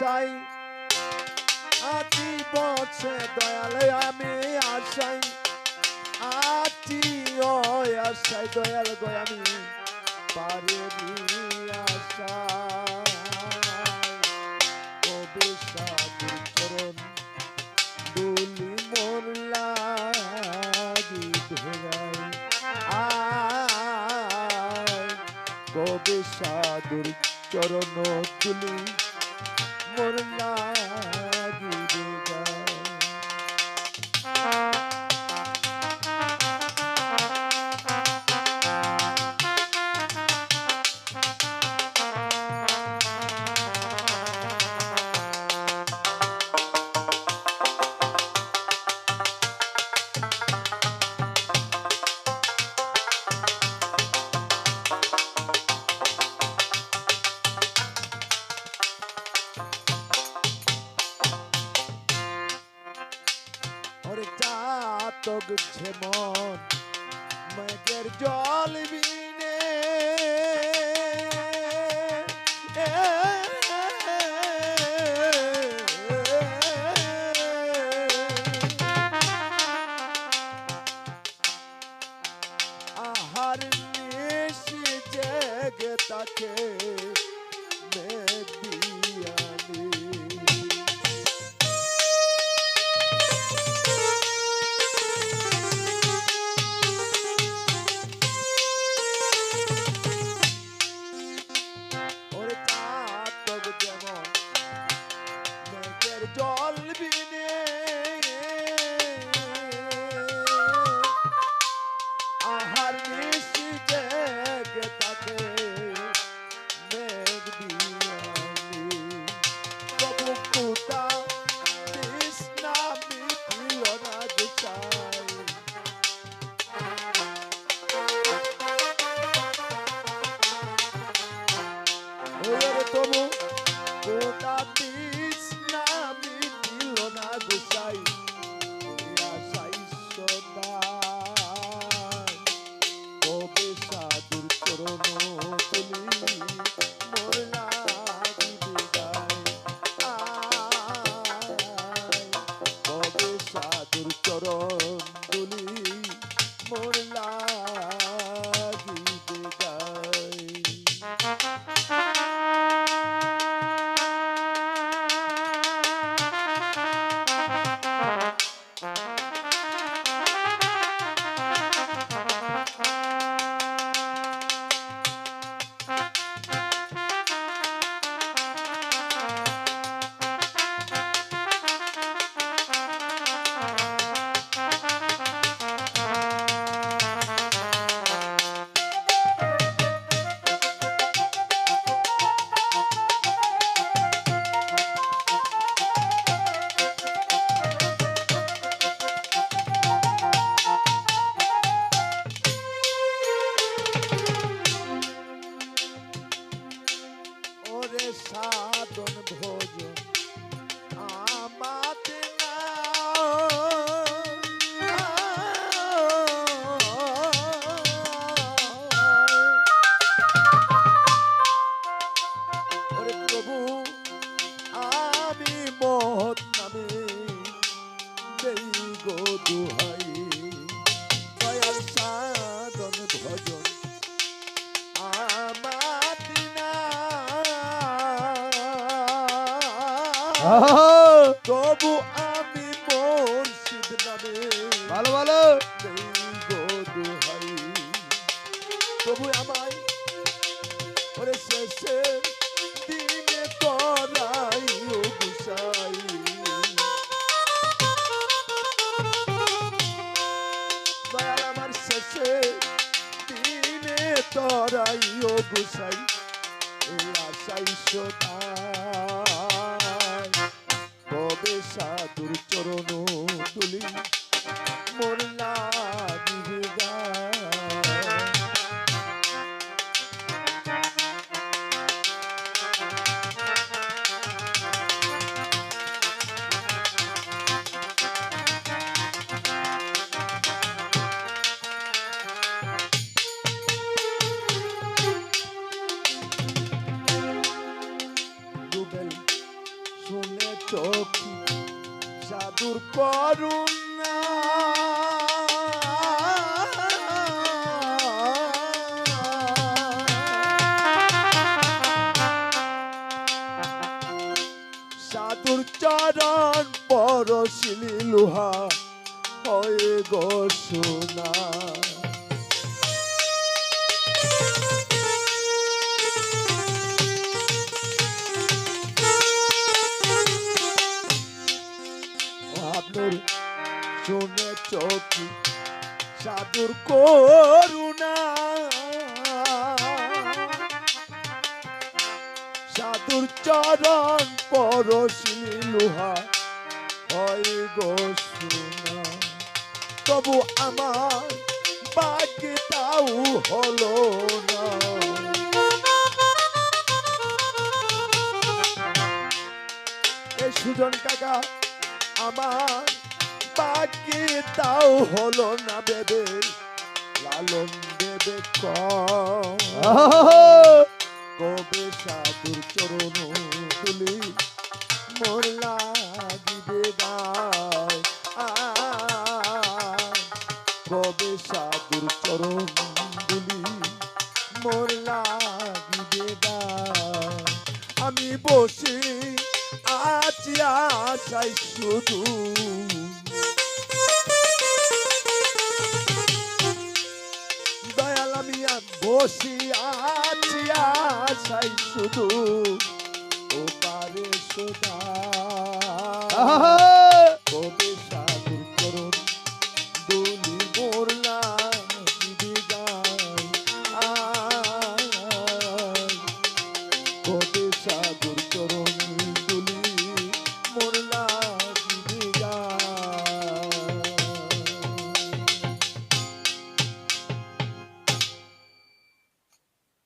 আশাই আটি বছে দয়ালে আমি আশাই আটি ও আশাই দয়াল গো আমি পারে সাধু চরণ দুলি চরণ তুলি মোর চাতক ঝেমন মেঘের জল বিনে চরণ তুলি মোর লাগিবে দুহাই দয়াল সাধন ভজন। আমাতি তবু আমি মুর্শিদ নামে ভালো ভালো। গো দুহাই। তবু আমায় ওরে গুসাই এই আশাই সদাই কবে সাধুর চরণ তুলি। সখী জাদুর করুণা। সাধুর চরণ পরশিলি লোহা হয়ে গো সোনা। সাধুর করুণা। সাধুর চরণ পরশিনী লোহা হয় গো তবু আমার বাকি তাও হলো না। সুজন কাকা, আমার বাকি তাও হলো না বেবে লালন দেবে কবে সাধুর চরণ তুলি, মোর লাগিবে কবে সাধুর চরণ তুলি, মোর লাগিবে আমি বসে, আছি আশাই শুধু আর বসে আছি আশাই শুধু ও পারে সোদা কবে সাধুর চরণ দুলি মোরলা দিদি গায় কবে সাধুর